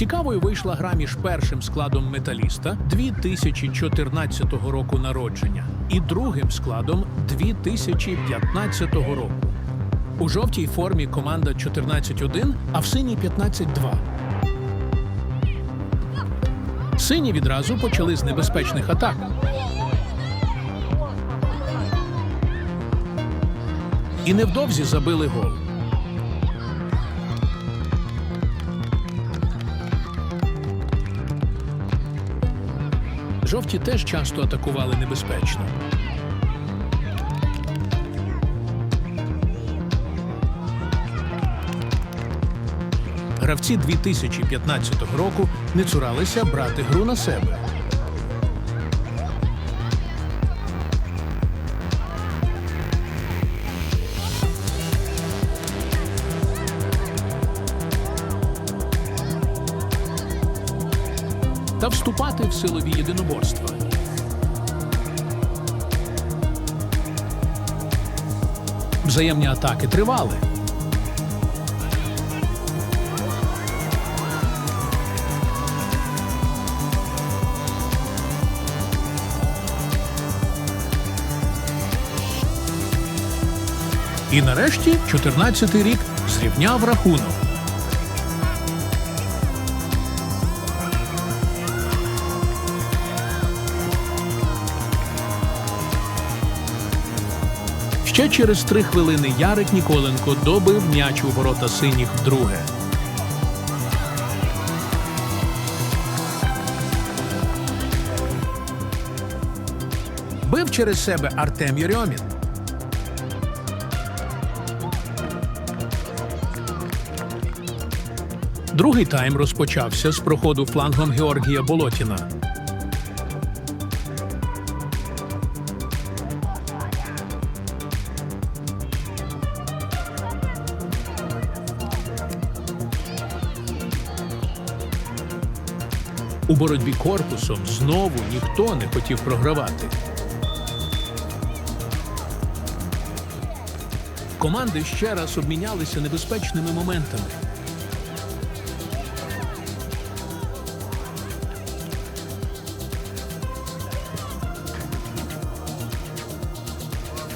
Цікавою вийшла гра між першим складом металіста 2014 року народження і другим складом 2015 року. У жовтій формі команда 14-1, а в синій 15-2. Сині відразу почали з небезпечних атак. І невдовзі забили гол. Жовті теж часто атакували небезпечно. Гравці 2015 року не цуралися брати гру на себе. Вступати в силові єдиноборства. Взаємні атаки тривали. І нарешті 14-й рік зрівняв рахунок. Ще через три хвилини Ярик Ніколенко добив м'яч у ворота синіх вдруге. Бив через себе Артем Єрьомін. Другий тайм розпочався з проходу флангом Георгія Болотіна. У боротьбі корпусом знову ніхто не хотів програвати. Команди ще раз обмінялися небезпечними моментами.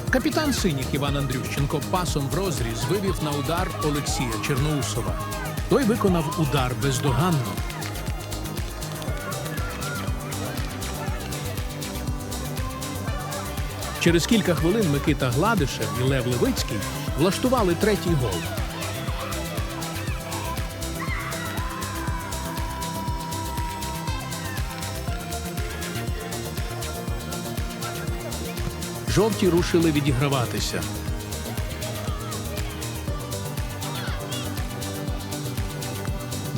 Капітан синіх Іван Андрющенко пасом в розріз вивів на удар Олексія Черноусова. Той виконав удар бездоганно. Через кілька хвилин Микита Гладишев і Лев Левицький влаштували третій гол. Жовті рушили відіграватися.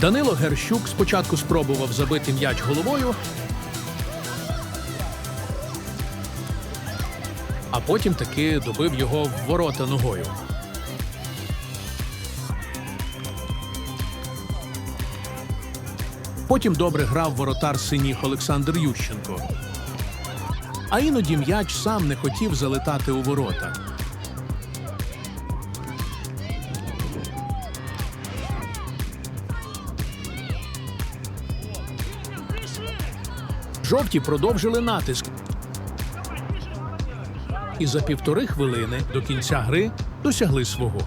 Данило Герщук спочатку спробував забити м'яч головою, а потім таки добив його в ворота ногою. Потім добре грав воротар синіх Олександр Ющенко. А іноді м'яч сам не хотів залетати у ворота. Жовті продовжили натиск. І за півтори хвилини до кінця гри досягли свого.